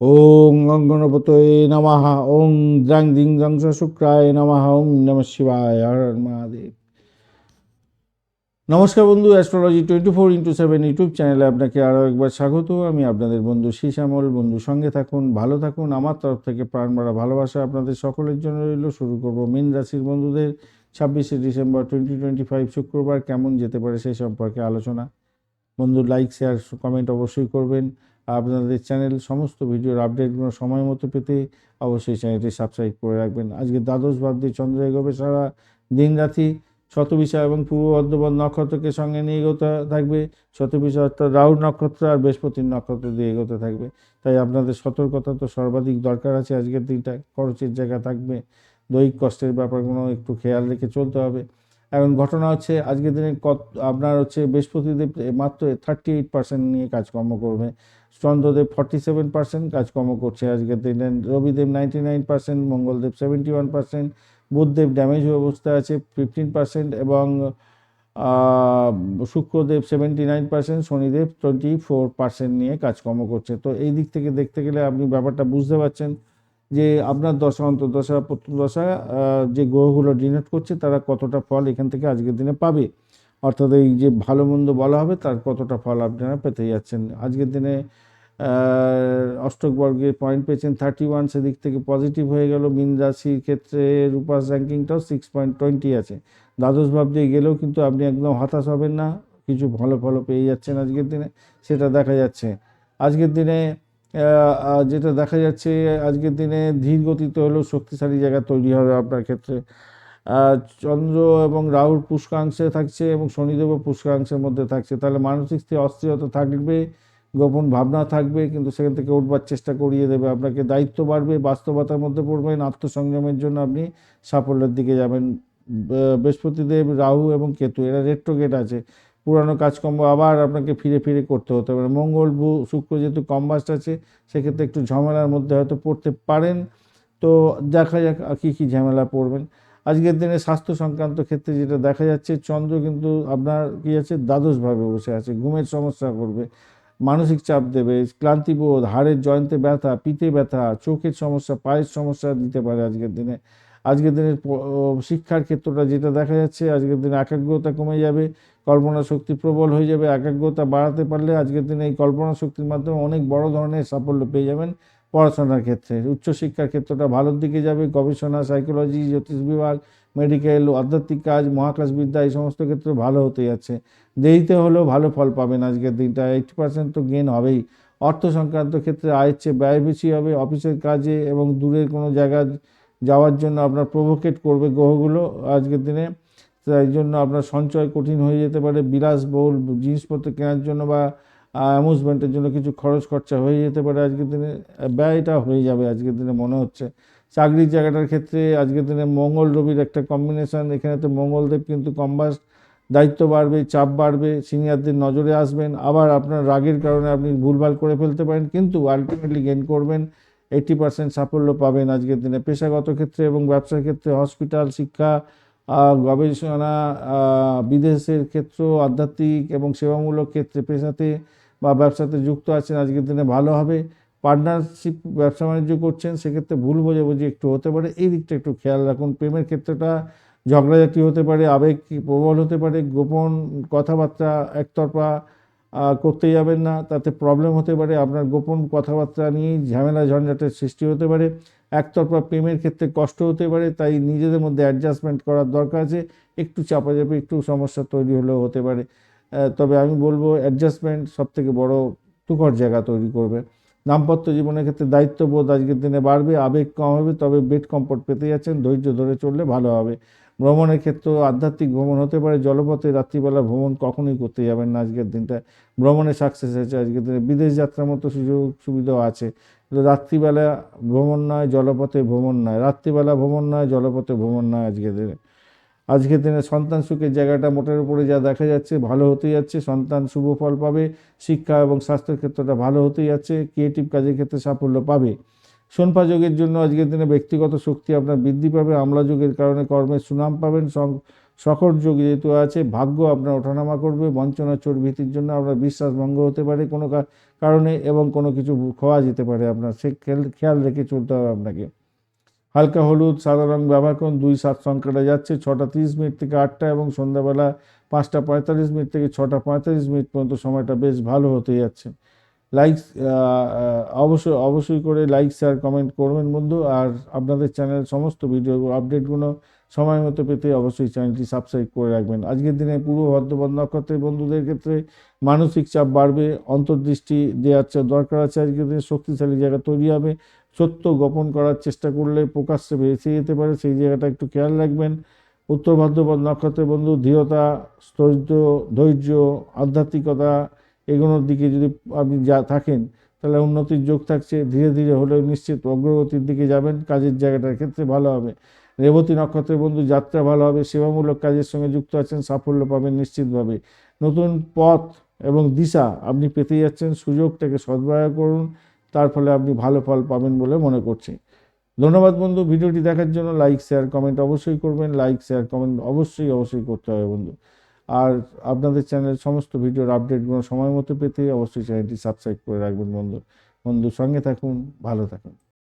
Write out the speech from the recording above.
ওং গঙ্গনপতয়ে নমঃ। ওং দ্রাং দিং দ্রাং শুক্রায় নমঃ। ওং নম শিবায় হর মহাদেব। নমস্কার বন্ধু astrology twenty four into seven YouTube চ্যানেলে আপনাকে আরও একবার স্বাগত। আমি আপনাদের বন্ধু শ্যামল বন্ধু, সঙ্গে থাকুন, ভালো থাকুন। আমার তরফ থেকে প্রাণ মারা ভালোবাসা আপনাদের সকলের জন্য রইল। শুরু করব মীন রাশির বন্ধুদের। ছাব্বিশে ডিসেম্বর টোয়েন্টি টোয়েন্টি ফাইভ শুক্রবার কেমন যেতে পারে সেই সম্পর্কে আলোচনা। বন্ধু লাইক শেয়ার কমেন্ট অবশ্যই করবেন। আপনাদের চ্যানেল সমস্ত ভিডিওর আপডেটগুলো সময় মতো পেতে অবশ্যই চ্যানেলটি সাবস্ক্রাইব করে রাখবেন। আজকে দ্বাদশ ভাবদি চন্দ্র এগোবে সারা দিন রাতি শতবিশা এবং পূর্ব বর্ধমান নক্ষত্রকে সঙ্গে নিয়ে এগোতে থাকবে। শতবিশা অর্থাৎ রাহুল নক্ষত্র আর বৃহস্পতির নক্ষত্র দিয়ে এগোতে থাকবে। তাই আপনাদের সতর্কতা তো সর্বাধিক দরকার আছে। আজকের দিনটা খরচের জায়গা থাকবে। দৈহিক কষ্টের ব্যাপারগুলো একটু খেয়াল রেখে চলতে হবে। এখন ঘটনা হচ্ছে আজকের দিনে কত, আপনার হচ্ছে বৃহস্পতিদেব মাত্র থার্টি এইট পার্সেন্ট নিয়ে কাজকর্ম করবে। চন্দ্রদেব ফর্টি সেভেন পার্সেন্ট কাজকর্ম করছে আজকের দিনে। Rabidev ninety nine percent Mangaldev seventy one percent Budhdev damage অবস্থায় আছে ফিফটিন পার্সেন্ট এবং Shukradev seventy nine percent Shanidev twenty four percent নিয়ে কাজকর্ম করছে। তো এই দিক থেকে দেখতে গেলে আপনি ব্যাপারটা বুঝতে পারছেন। যে আপনার দশা অন্তর্দশা আহ, যে গ্রহগুলো ডিনোট করছে তারা কতটা ফল এখান থেকে আজকের দিনে পাবে? অর্থাৎ এই যে ভালো মন্দ বলা হবে তার কতটা ফল আপনারা পেতে যাচ্ছেন? আজকের দিনে আহ, অষ্টক বর্গের পয়েন্ট পেয়েছেন থার্টি ওয়ান সেদিক থেকে পজিটিভ হয়ে গেল। মিন রাশির ক্ষেত্রে রূপাস র্যাঙ্কিংটাও সিক্স পয়েন্ট টোয়েন্টি আছে। দ্বাদশ ভাব দিয়ে গেলেও কিন্তু আপনি একদম হতাশ হবেন না। কিছু ভালো ফলো পেয়ে যাচ্ছেন আজকের দিনে সেটা দেখা যাচ্ছে। আজকের দিনে যেটা দেখা যাচ্ছে, আজকের দিনে ধীর গতিতে হলেও শক্তিশালী জায়গা তৈরি হবে আপনার ক্ষেত্রে। চন্দ্র এবং রাহুর পুষ্কাংশে থাকছে এবং শনিদেবও পুষ্কাংশের মধ্যে থাকছে। তাহলে মানসিক স্থির অস্থিরতা থাকবে, গোপন ভাবনা থাকবে, কিন্তু সেখান থেকে উঠবার চেষ্টা করিয়ে দেবে। আপনাকে দায়িত্ব বাড়বে, বাস্তবতার মধ্যে পড়বেন, আত্মসংযমের জন্য আপনি সাফল্যের দিকে যাবেন। বৃহস্পতিদেব, রাহু এবং কেতু, এরা রেট্রোগেট আছে। পুরানো কাজকর্ম আবার আপনাকে ফিরে ফিরে করতে হতে পারে। মঙ্গল, বু, শুক্র যেহেতু কম্বাস্ট আছে, সেক্ষেত্রে একটু ঝামেলার মধ্যে হয়তো পড়তে পারেন। তো দেখা যাক কী কী ঝামেলা পড়বেন। আজকের দিনে স্বাস্থ্য সংক্রান্ত ক্ষেত্রে যেটা দেখা যাচ্ছে, চন্দ্র কিন্তু আপনার কী আছে, দ্বাদশভাবে বসে আছে, ঘুমের সমস্যা করবে, মানসিক চাপ দেবে, ক্লান্তিবোধ, হাড়ের জয়েন্টে ব্যথা পিঠে ব্যথা, চোখের সমস্যা, পায়ের সমস্যা দিতে পারে আজকের দিনে। আজকের দিনের শিক্ষার ক্ষেত্রটা যেটা দেখা যাচ্ছে, আজকের দিনে একাগ্রতা কমে যাবে, কল্পনা শক্তি প্রবল হয়ে যাবে, একাগ্রতা বাড়াতে পারলে আজকের দিনে এই কল্পনা শক্তির মাধ্যমে অনেক বড় ধরনের সাফল্য পেয়ে যাবেন পড়াশোনার ক্ষেত্রে। উচ্চশিক্ষার ক্ষেত্রটা ভালোর দিকে যাবে, গবেষণা সাইকোলজি জ্যোতিষ বিভাগ মেডিকেল আধ্যাত্মিক কাজ মহাকাশ বিদ্যা এই সমস্ত ক্ষেত্রে ভালো হতে যাচ্ছে। দেরিতে হলেও ভালো ফল পাবেন আজকের দিনটা এইটি পার্সেন্ট তো গেন হবেই। অর্থ সংক্রান্ত ক্ষেত্রে আয়ের চেয়ে ব্যয় বেশি হবে, অফিসের কাজে এবং দূরের কোনো জায়গা যাওয়ার জন্য আপনার প্রভোকেট করবে গ্রহগুলো। আজকের দিনে তাই জন্য আপনার সঞ্চয় কঠিন হয়ে যেতে পারে। বিলাসবহুল জিনিসপত্র কেনার জন্য বা অ্যামুজমেন্টের জন্য কিছু খরচ খরচা হয়ে যেতে পারে আজকের দিনে। ব্যয়টা হয়ে যাবে আজকের দিনে মনে হচ্ছে। চাকরির জায়গাটার ক্ষেত্রে আজকের দিনে মঙ্গল রবির একটা কম্বিনেশন এখানে তো মঙ্গলদেব কিন্তু কম্বাস দায়িত্ব বাড়বে, চাপ বাড়বে সিনিয়রদের নজরে আসবেন। আবার আপনার রাগের কারণে আপনি ভুলভাল করে ফেলতে পারেন। কিন্তু আলটিমেটলি গেন করবেন। এইটি পার্সেন্ট সাফল্য পাবেন আজকের দিনে। পেশাগত ক্ষেত্রে এবং ব্যবসার ক্ষেত্রে হসপিটাল শিক্ষা গবেষণা বিদেশের ক্ষেত্র আধ্যাত্মিক এবং সেবামূলক ক্ষেত্রে পেশাতে বা ব্যবসাতে যুক্ত আছেন, আজকের দিনে ভালো হবে। পার্টনারশিপ ব্যবসা বাণিজ্য করছেন, সেক্ষেত্রে ভুল বোঝাবুঝি একটু হতে পারে। এই দিকটা একটু খেয়াল রাখুন। প্রেমের ক্ষেত্রটা ঝগড়াঝাটি হতে পারে, আবেগ প্রবল হতে পারে, গোপন কথাবার্তা একতরফা করতে যাবেন না। তাতে প্রবলেম হতে পারে, আপনার গোপন কথাবার্তা নিয়ে ঝামেলা, ঝঞ্ঝাটের সৃষ্টি হতে পারে। একতরফা প্রেমের ক্ষেত্রে কষ্ট হতে পারে, তাই নিজেদের মধ্যে অ্যাডজাস্টমেন্ট করার দরকার আছে। একটু চাপা চাপে একটু সমস্যা তৈরি হলেও হতে পারে। তবে আমি বলব অ্যাডজাস্টমেন্ট সব থেকে বড় তুকর জায়গা তৈরি করবে। দাম্পত্য জীবনের ক্ষেত্রে দায়িত্ববোধ আজকের দিনে বাড়বে, আবেগ কম হবে, তবে বেড কমফোর্ট পেতে যাচ্ছেন, ধৈর্য ধরে চললে ভালো হবে। ভ্রমণের ক্ষেত্রেও আধ্যাত্মিক ভ্রমণ হতে পারে, জলপথে রাত্রিবেলা ভ্রমণ কখনোই করতে যাবেন না আজকের দিনটা। ভ্রমণে সাকসেস আছে আজকের দিনে, বিদেশ যাত্রার মতো সুযোগ সুবিধাও আছে। রাত্রিবেলা ভ্রমণ নয়, জলপথে ভ্রমণ নয়, রাত্রিবেলা ভ্রমণ নয়, জলপথে ভ্রমণ নয় আজকের দিনে। আজকের দিনে সন্তান সুখের জায়গাটা মোটের উপরে যা দেখা যাচ্ছে ভালো হতে যাচ্ছে, সন্তান শুভ ফল পাবে, শিক্ষা এবং স্বাস্থ্যের ক্ষেত্রটা ভালো হতে যাচ্ছে ক্রিয়েটিভ কাজের ক্ষেত্রে সাফল্য পাবে। সোনপা যোগের জন্য আজকের দিনে ব্যক্তিগত শক্তি আপনার বৃদ্ধি পাবে, আমলা যোগের কারণে কর্মের সুনাম পাবেন সকর যোগ যেহেতু আছে, ভাগ্য আপনার ওঠানামা করবে, বঞ্চনা চোর ভীতির জন্য আপনার বিশ্বাস ভঙ্গ হতে পারে কোনো কারণে এবং কোনো কিছু খোয়া যেতে পারে আপনার, সে খেয়াল রেখে চলতে হবে আপনাকে। হালকা হলুদ, সাদা রং ব্যবহার করুন। দুই সাত সংখ্যাটা যাচ্ছে, ছটা তিরিশ মিনিট থেকে আটটা এবং সন্ধ্যাবেলা পাঁচটা পঁয়তাল্লিশ মিনিট থেকে ছটা পঁয়তাল্লিশ মিনিট পর্যন্ত সময়টা বেশ ভালো হতে যাচ্ছে। লাইক অবশ্যই অবশ্যই করে লাইক শেয়ার কমেন্ট করবেন বন্ধু। আর আপনাদের চ্যানেল সমস্ত ভিডিও আপডেটগুলো সময় মতো পেতে অবশ্যই চ্যানেলটি সাবস্ক্রাইব করে রাখবেন। আজকের দিনে পূর্ব ভদ্রপদ নক্ষত্রের বন্ধুদের ক্ষেত্রে মানসিক চাপ বাড়বে, অন্তর্দৃষ্টি দেওয়ার দরকার আছে। আজকের দিনে শক্তিশালী জায়গা তৈরি হবে। সত্য গোপন করার চেষ্টা করলে প্রকাশ্যে বেঁচে যেতে পারে, সেই জায়গাটা একটু খেয়াল রাখবেন। উত্তর ভাদ্রপদ নক্ষত্রের বন্ধু, দৃঢ়তা স্থৈর্য ধৈর্য, আধ্যাত্মিকতা এগুলোর দিকে যদি আপনি যা থাকেন, তাহলে উন্নতির যোগ থাকছে, ধীরে ধীরে হলেও নিশ্চিত অগ্রগতির দিকে যাবেন, কাজের জায়গাটার ক্ষেত্রে ভালো হবে। রেবতী নক্ষত্রের বন্ধু, যাত্রা ভালো হবে, সেবামূলক কাজের সঙ্গে যুক্ত আছেন, সাফল্য পাবেন নিশ্চিতভাবে। নতুন পথ এবং দিশা আপনি পেতে যাচ্ছেন, সুযোগটাকে সদ্ব্যবহার করুন, তার ফলে আপনি ভালো ফল পাবেন বলে মনে করছি। ধন্যবাদ বন্ধু, ভিডিওটি দেখার জন্য লাইক, শেয়ার, কমেন্ট অবশ্যই করবেন, লাইক, শেয়ার, কমেন্ট অবশ্যই অবশ্যই করতে হবে বন্ধু। আর আপনাদের চ্যানেলের সমস্ত ভিডিওর আপডেটগুলো সময় মতো পেতে অবশ্যই চ্যানেলটি সাবস্ক্রাইব করে রাখবেন বন্ধু। বন্ধু সঙ্গে থাকুন, ভালো থাকুন।